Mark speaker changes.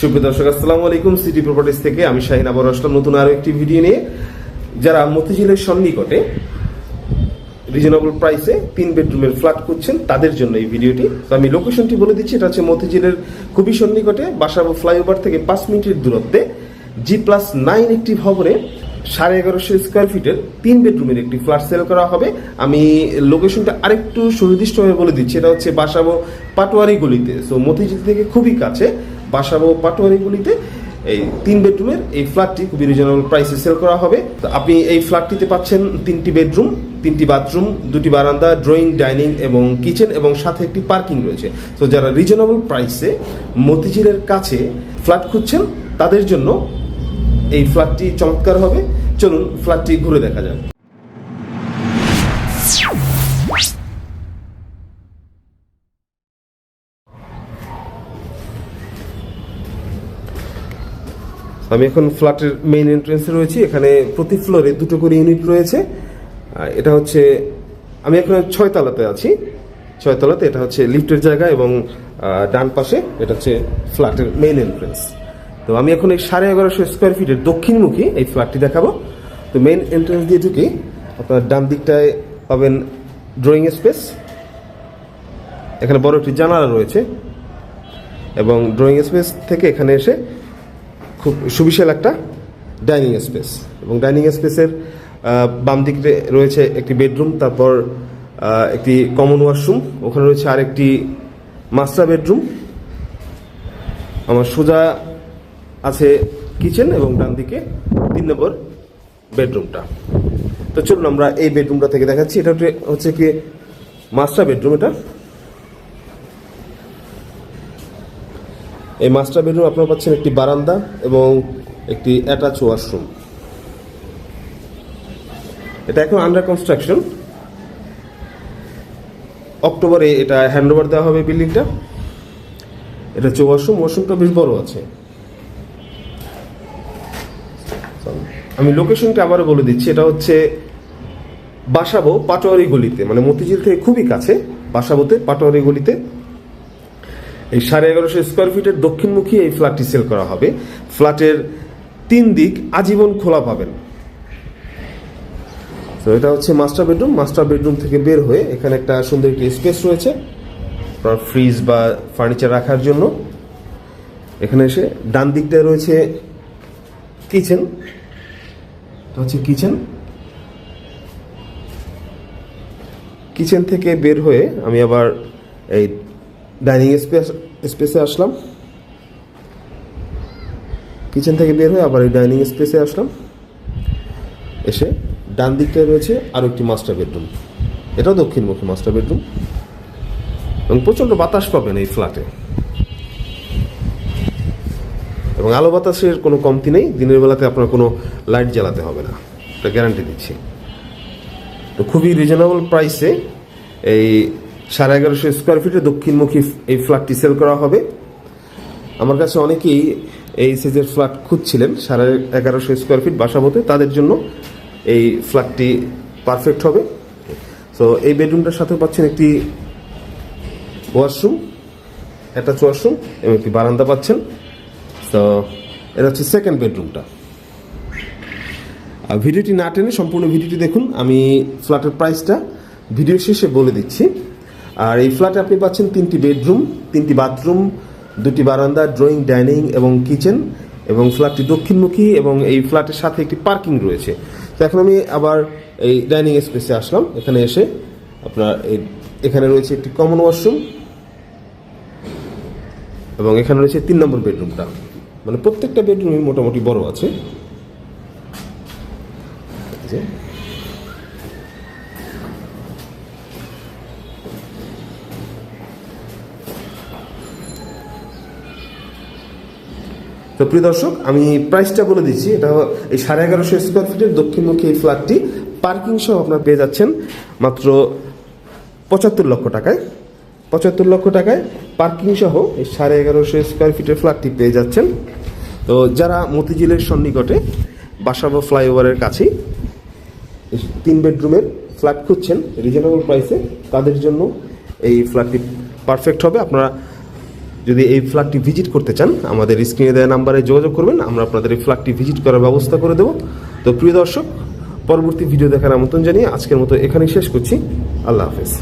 Speaker 1: সুপ্রিয় দর্শক, আসসালামু আলাইকুম। সিটি প্রপার্টিজ থেকে আমি শাহিন আবর আসলাম নতুন আরও একটি ভিডিও নিয়ে। যারা মতিঝিলের সন্নিকটে রিজনেবল প্রাইসে তিন বেডরুমের ফ্ল্যাট করছেন তাদের জন্য এই ভিডিওটি তো আমি লোকেশনটি বলে দিচ্ছি, এটা হচ্ছে মতিঝিলের খুবই সন্নিকটে বাসাবো ফ্লাইওভার থেকে পাঁচ মিনিটের দূরত্বে জি প্লাস নাইন একটি ভবনে সাড়ে এগারোশো স্কোয়ার ফিটের তিন বেডরুমের একটি ফ্ল্যাট সেল করা হবে। আমি লোকেশনটা আরেকটু সুনির্দিষ্টভাবে বলে দিচ্ছি, এটা হচ্ছে বাসাবো পাটোয়ারি গলিতে সো মতিঝিল থেকে খুবই কাছে বাসাবো পাটোয়ারি গলিতে এই তিন বেডরুমের এই ফ্ল্যাটটি খুবই রিজনেবল প্রাইসে সেল করা হবে। তো আপনি এই ফ্ল্যাটটিতে পাচ্ছেন তিনটি বেডরুম, তিনটি বাথরুম দুটি বারান্দা ড্রয়িং ডাইনিং এবং কিচেন এবং সাথে একটি পার্কিং রয়েছে। তো যারা রিজনেবল প্রাইসে মতিঝিলের কাছে ফ্ল্যাট খুঁজছেন, তাদের জন্য এই ফ্ল্যাটটি চমৎকার হবে। চলুন ফ্ল্যাটটি ঘুরে দেখা যাক। আমি এখন ফ্ল্যাটের মেইন এন্ট্রেন্সে রয়েছি। এখানে প্রতি ফ্লোরে দুটো করে ইউনিট রয়েছে। এটা হচ্ছে, আমি এখন ছয় তলাতে আছি। ছয় তলাতে এটা হচ্ছে লিফটের জায়গা এবং ডান পাশে এটা হচ্ছে ফ্ল্যাটের মেইন এন্ট্রেন্স তো আমি এখন এই সাড়ে এগারোশো স্কোয়ার ফিটের দক্ষিণমুখী এই ফ্ল্যাটটি দেখাবো। তো মেইন এন্ট্রেন্স দিয়ে ঢুকে, আপনার ডান দিকটায় পাবেন ড্রয়িং স্পেস এখানে বড় একটি জানালা রয়েছে। এবং ড্রয়িং স্পেস থেকে এখানে এসে খুব সুবিশাল একটা ডাইনিং স্পেস। এবং ডাইনিং স্পেসের বাম দিকে রয়েছে একটি বেডরুম, তারপর একটি কমন ওয়াশরুম, ওখানে রয়েছে আরেকটি মাস্টার বেডরুম। আমার সোজা আছে কিচেন এবং ডান দিকে তিন নম্বর বেডরুমটা। তো চলুন আমরা এই বেডরুমটা থেকে দেখাচ্ছি। এটা হচ্ছে- হচ্ছে কি মাস্টার বেডরুম এটা। এই মাস্টার বেডরুম আপনারা পাচ্ছেন একটি বারান্দা এবং একটি অ্যাটাচ ওয়াশরুম এটা এখন আন্ডার কনস্ট্রাকশন অক্টোবরে এটা হ্যান্ডওভার দেওয়া হবে বিল্ডিংটা এটা হচ্ছে ওয়াশরুম ওয়াশরুমটা বেশ বড় আছে। আমি লোকেশনটা আবারও বলে দিচ্ছি, এটা হচ্ছে বাসাবো পাটোয়ারি গলিতে। মানে মতিঝিল থেকে খুবই কাছে, বাসাবোতে, পাটোয়ারি গলিতে। এই সাড়ে এগারোশো স্কোয়ার ফিটের দক্ষিণমুখী এই ফ্ল্যাটটি সেল করা হবে। ফ্ল্যাটের তিন দিক আজীবন খোলা পাবেন। তো এটা হচ্ছে মাস্টার বেডরুম মাস্টার বেডরুম থেকে বের হয়ে এখানে একটা সুন্দর একটি স্পেস রয়েছে ফ্রিজ বা ফার্নিচার রাখার জন্য। এখানে এসে ডান দিকটায় রয়েছে কিচেন এটা হচ্ছে কিচেন কিচেন থেকে বের হয়ে আমি আবার এই ডাইনিং স্পেস, স্পেসে আসলাম। কিচেন থেকে বের হয়ে আবার এই ডাইনিং স্পেসে আসলাম। এসে ডান দিকটায় রয়েছে আরও একটি মাস্টার বেডরুম এটাও দক্ষিণমুখী মাস্টার বেডরুম এবং প্রচণ্ড বাতাস পাবেন এই ফ্ল্যাটে এবং আলো বাতাসের কোনো কমতি নেই। দিনের বেলাতে আপনার কোনো লাইট জ্বালাতে হবে না। এটা গ্যারান্টি দিচ্ছি। তো খুবই রিজনেবল প্রাইসে এই সাড়ে এগারোশো স্কোয়ার ফিটে দক্ষিণমুখী এই ফ্ল্যাটটি সেল করা হবে। আমার কাছে অনেকেই এই সাইজের ফ্ল্যাট খুঁজছিলেন, সাড়ে এগারোশো স্কোয়ার ফিট বাসা মতে, তাদের জন্য এই ফ্ল্যাটটি পারফেক্ট হবে। তো এই বেডরুমটার সাথে পাচ্ছেন একটি ওয়াশরুম অ্যাটাচ ওয়াশরুম এবং একটি বারান্দা পাচ্ছেন। তো এটা হচ্ছে সেকেন্ড বেডরুমটা আর ভিডিওটি না টেনে সম্পূর্ণ ভিডিওটি দেখুন। আমি ফ্ল্যাটের প্রাইসটা ভিডিও শেষে বলে দিচ্ছি। আর এই ফ্ল্যাটে আপনি পাচ্ছেন তিনটি বেডরুম তিনটি বাথরুম দুটি বারান্দা ড্রয়িং ডাইনিং এবং কিচেন এবং ফ্ল্যাটটি দক্ষিণমুখী এবং এই ফ্ল্যাটের সাথে একটি পার্কিং রয়েছে। তো এখন আমি আবার এই ডাইনিং স্পেসে আসলাম। এখানে এসে আপনার এই এখানে রয়েছে একটি কমন ওয়াশরুম এবং এখানে রয়েছে তিন নম্বর বেডরুমটা মানে প্রত্যেকটা বেডরুমই মোটামুটি বড় আছে। তো প্রিয় দর্শক, আমি প্রাইসটা বলে দিচ্ছি। এটা এই সাড়ে এগারোশো স্কোয়ার ফিটের দক্ষিণমুখী এই ফ্ল্যাটটি পার্কিং সহ আপনারা পেয়ে যাচ্ছেন মাত্র পঁচাত্তর লক্ষ টাকায়। পঁচাত্তর লক্ষ টাকায় পার্কিং সহ এই সাড়ে এগারোশো স্কোয়ার ফিটের ফ্ল্যাটটি পেয়ে যাচ্ছেন। তো যারা মতিঝিলের সন্নিকটে বাসাবো ফ্লাইওভারের কাছেই তিন বেডরুমের ফ্ল্যাট খুঁজছেন রিজনেবল প্রাইসে তাদের জন্য এই ফ্ল্যাটটি পারফেক্ট হবে। আপনারা যদি এই ফ্ল্যাটটি ভিজিট করতে চান, আমাদের স্ক্রিনে দেওয়া নাম্বারে যোগাযোগ করবেন, আমরা আপনাদের এই ফ্ল্যাটটি ভিজিট করার ব্যবস্থা করে দেব। তো প্রিয় দর্শক, পরবর্তী ভিডিও দেখার আমন্ত্রণ জানিয়ে আজকের মতো এখানেই শেষ করছি। আল্লাহ হাফেজ।